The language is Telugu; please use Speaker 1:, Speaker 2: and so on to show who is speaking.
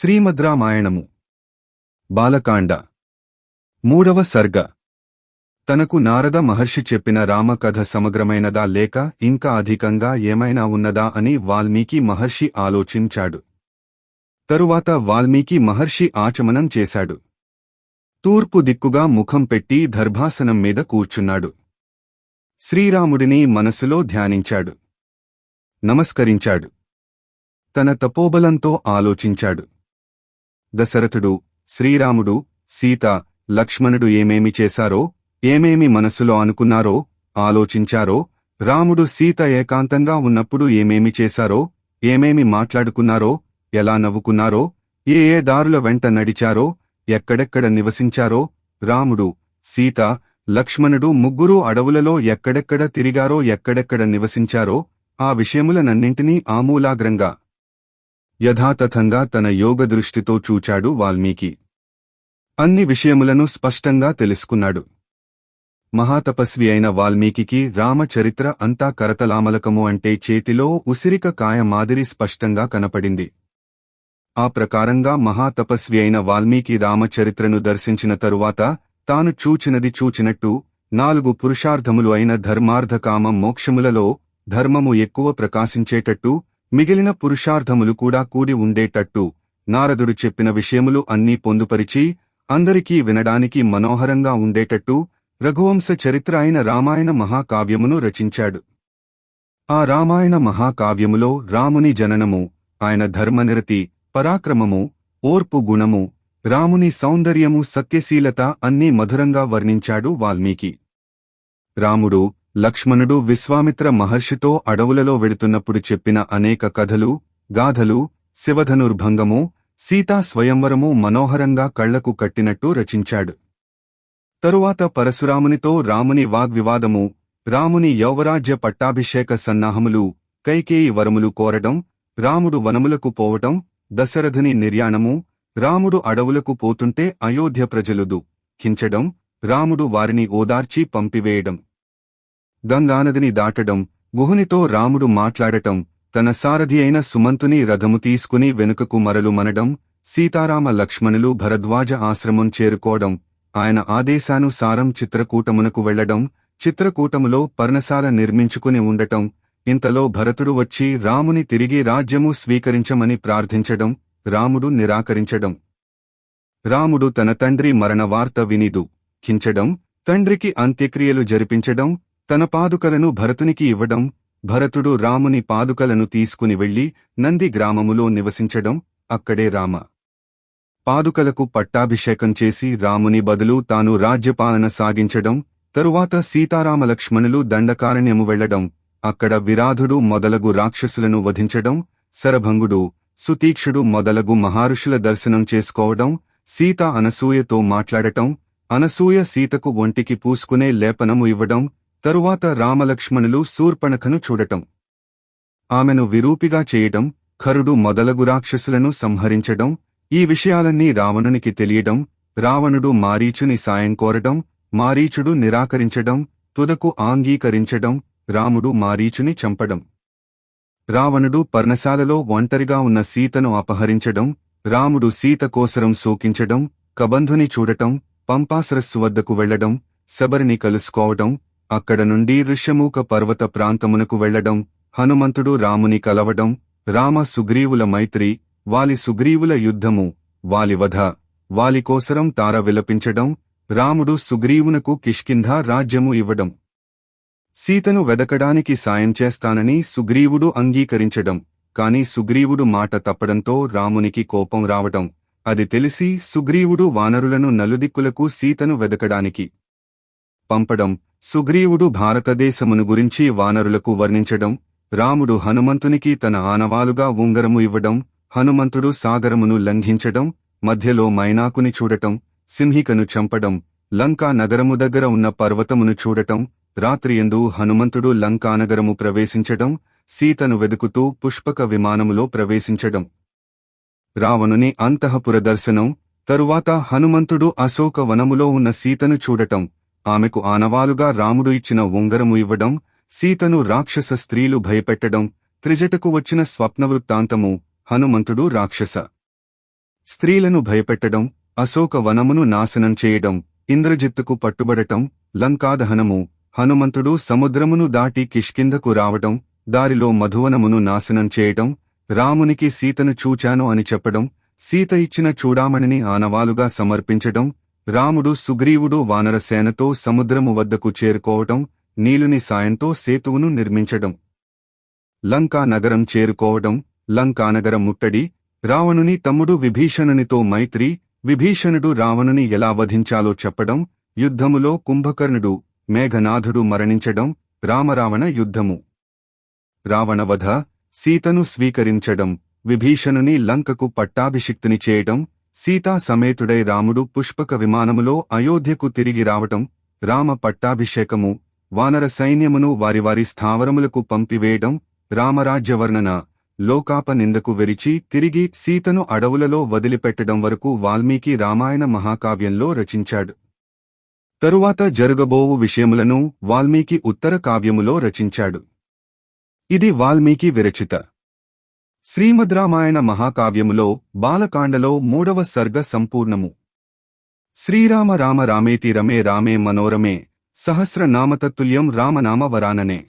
Speaker 1: శ్రీమద్రామాయణము. బాలకాండ. మూడవ సర్గ. తనకు నారద మహర్షి చెప్పిన రామకథ సమగ్రమైనదా లేక ఇంకా అధికంగా ఏమైనా ఉన్నదా అని వాల్మీకి మహర్షి ఆలోచించాడు. తరువాత వాల్మీకి మహర్షి ఆచమనం చేశాడు. తూర్పు దిక్కుగా ముఖం పెట్టి దర్భాసనం మీద కూర్చున్నాడు. శ్రీరాముడిని మనసులో ధ్యానించాడు. నమస్కరించాడు. తన తపోబలంతో ఆలోచించాడు. దశరథుడు శ్రీరాముడు సీత లక్ష్మణుడు ఏమేమి చేశారో ఏమేమి మనసులో అనుకున్నారో ఆలోచించారో రాముడు సీత ఏకాంతంగా ఉన్నప్పుడు ఏమేమి చేశారో ఏమేమి మాట్లాడుకున్నారో ఎలా నవ్వుకున్నారో ఏ ఏ దారుల వెంట నడిచారో ఎక్కడెక్కడ నివసించారో రాముడు సీత లక్ష్మణుడు ముగ్గురూ అడవులలో ఎక్కడెక్కడ తిరిగారో ఎక్కడెక్కడ నివసించారో ఆ విషయములనన్నింటినీ ఆమూలాగ్రంగా యథాతథంగా తన యోగ దృష్టితో చూచాడు వాల్మీకి. అన్ని విషయములను స్పష్టంగా తెలుసుకున్నాడు. మహాతపస్వి అయిన వాల్మీకి రామచరిత్ర అంతా కరతలామలకము అంటే చేతిలో ఉసిరిక కాయ మాదిరి స్పష్టంగా కనపడింది. ఆ ప్రకారంగా మహాతపస్వి అయిన వాల్మీకి రామచరిత్రను దర్శించిన తరువాత తాను చూచినది చూచినట్టు నాలుగు పురుషార్థములు అయిన ధర్మార్థకామ మోక్షములలో ధర్మము ఎక్కువ ప్రకాశించేటట్టు మిగిలిన పురుషార్థములు కూడా కూడి ఉండేటట్టు నారదుడు చెప్పిన విషయములు అన్నీ పొందుపరిచి అందరికీ వినడానికి మనోహరంగా ఉండేటట్టు రఘువంశ చరిత్ర అయిన రామాయణ మహాకావ్యమును రచించాడు. ఆ రామాయణ మహాకావ్యములో రాముని జననము ఆయన ధర్మనిరతి పరాక్రమము ఓర్పు గుణము రాముని సౌందర్యము సత్యశీలత అన్నీ మధురంగా వర్ణించాడు వాల్మీకి. రాముడు లక్ష్మణుడు విశ్వామిత్ర మహర్షితో అడవులలో వెడుతున్నప్పుడు చెప్పిన అనేక కథలు గాథలు శివధనుర్భంగము సీతా స్వయంవరము మనోహరంగా కళ్ళకు కట్టినట్టు రచించాడు. తరువాత పరశురామునితో రాముని వాగ్వివాదము రాముని యౌవరాజ్య పట్టాభిషేక సన్నాహములు కైకేయి వరములు కోరడం రాముడు వనములకు పోవటం దశరథుని నిర్యాణము రాముడు అడవులకు పోతుంటే అయోధ్య ప్రజలుదు కించడం రాముడు వారిని ఓదార్చి పంపివేయడం. గంగానదిని దాటడం గుహునితో రాముడు మాట్లాడటం తన సారథి అయిన సుమంతుని రథము తీసుకుని వెనుకకు మరలు మనడం సీతారామ లక్ష్మణులు భరద్వాజ ఆశ్రమం చేరుకోవడం ఆయన ఆదేశానుసారం చిత్రకూటమునకు వెళ్ళడం చిత్రకూటములో పర్ణశాల నిర్మించుకుని ఉండటం ఇంతలో భరతుడు వచ్చి రాముని తిరిగి రాజ్యము స్వీకరించమని ప్రార్థించడం రాముడు నిరాకరించడం. రాముడు తన తండ్రి మరణ వార్త వినిదు కించడం తండ్రికి అంత్యక్రియలు జరిపించడం తన పాదుకలను భరతునికి ఇవ్వడం భరతుడు రాముని పాదుకలను తీసుకుని వెళ్ళి నంది గ్రామములో నివసించడం అక్కడే రామ పాదుకలకు పట్టాభిషేకం చేసి రాముని బదులు తాను రాజ్యపాలన సాగించడం తరువాత సీతారామలక్ష్మణులు దండకారణ్యము వెళ్ళడం అక్కడ విరాధుడు మొదలగు రాక్షసులను వధించడం శరభంగుడు సుతీక్షుడు మొదలగు మహారుషుల దర్శనం చేసుకోవడం సీత అనసూయతో మాట్లాడటం అనసూయ సీతకు ఒంటికి పూసుకునే లేపనము ఇవ్వడం తరువాత రామలక్ష్మణులు శూర్పణఖను చూడటం. ఆమెను విరూపిగా చేయటం ఖరుడు మొదలగు రాక్షసులను సంహరించడం ఈ విషయాలన్నీ రావణునికి తెలియడం రావణుడు మారీచుని సాయం కోరటం మారీచుడు నిరాకరించడం తుదకు ఆంగీకరించడం రాముడు మారీచుని చంపడం రావణుడు పర్ణశాలలో ఒంటరిగా ఉన్న సీతను అపహరించడం రాముడు సీత కోసరం సోకించడం కబంధుని చూడటం పంపాసరస్సు వద్దకు వెళ్ళడం శబరిని కలుసుకోవటం అక్కడ నుండి ఋష్యమూక పర్వత ప్రాంతమునకు వెళ్ళడం హనుమంతుడు రాముని కలవడం రామ సుగ్రీవుల మైత్రి వాలి సుగ్రీవుల యుద్ధము వాలి వధ వాలికోసరం తార విలపించడం రాముడు సుగ్రీవునకు కిష్కింధ రాజ్యము ఇవ్వడం. సీతను వెదకడానికి సాయం చేస్తానని సుగ్రీవుడు అంగీకరించడం కాని సుగ్రీవుడు మాట తప్పడంతో రామునికి కోపం రావటం అది తెలిసి సుగ్రీవుడు వానరులను నలుదిక్కులకు సీతను వెదకడానికి పంపడం సుగ్రీవుడు భారతదేశమును గురించి వానరులకు వర్ణించడం రాముడు హనుమంతునికి తన ఆనవాలుగా ఉంగరము ఇవ్వడం హనుమంతుడు సాగరమును లంఘించడం మధ్యలో మైనాకుని చూడటం సింహికను చంపడం లంకా నగరము దగ్గర ఉన్న పర్వతమును చూడటం రాత్రియందు హనుమంతుడు లంకానగరము ప్రవేశించడం సీతను వెదుకుతూ పుష్పక విమానములో ప్రవేశించడం. రావణుని అంతఃపుర దర్శనం తరువాత హనుమంతుడు అశోక వనములో ఉన్న సీతను చూడటం. ఆమెకు ఆనవాలుగా రాముడు ఇచ్చిన ఉంగరము ఇవ్వడం సీతను రాక్షస స్త్రీలు భయపెట్టడం త్రిజటకు వచ్చిన స్వప్నవృత్తాంతము హనుమంతుడు రాక్షస స్త్రీలను భయపెట్టడం అశోక వనమును నాశనం చేయడం ఇంద్రజిత్తుకు పట్టుబడటం లంకాదహనము హనుమంతుడు సముద్రమును దాటి కిష్కిందకు రావటం దారిలో మధువనమును నాశనం చేయటం రామునికి సీతను చూచాను అని చెప్పడం సీత ఇచ్చిన చూడామణిని ఆనవాలుగా సమర్పించడం రాముడు సుగ్రీవుడు వానరసేనతో సముద్రము వద్దకు చేరుకోవటం నీలుని సాయంతో సేతువును నిర్మించడం లంకా నగరం చేరుకోవడం లంకానగరం ముట్టడి రావణుని తమ్ముడు విభీషణునితో మైత్రి విభీషణుడు రావణుని ఎలా వధించాలో చెప్పడం యుద్ధములో కుంభకర్ణుడు మేఘనాథుడు మరణించడం రామరావణ యుద్ధము. రావణవధ సీతను స్వీకరించడం విభీషణుని లంకకు పట్టాభిషిక్తుని చేయడం సీతా సమేతుడై రాముడు పుష్పక విమానములో అయోధ్యకు తిరిగి రావటం రామ పట్టాభిషేకము వానర సైన్యమును వారి వారి స్థావరములకు పంపివేయడం రామరాజ్యవర్ణన లోకాప నిందకు వెరిచి తిరిగి సీతను అడవులలో వదిలిపెట్టడం వరకు వాల్మీకి రామాయణ మహాకావ్యంలో రచించాడు. తరువాత జరుగబోవు విషయములను వాల్మీకి ఉత్తర కావ్యములో రచించాడు. ఇది వాల్మీకి విరచిత. శ్రీమద్రామాయణ మహాకావ్యములో బాలకాండలో మూడవ సర్గ సంపూర్ణము. శ్రీరామ రామ రామేతి రమే రామే మనోరమే సహస్రనామతత్తుల్యం రామనామ వరాననే.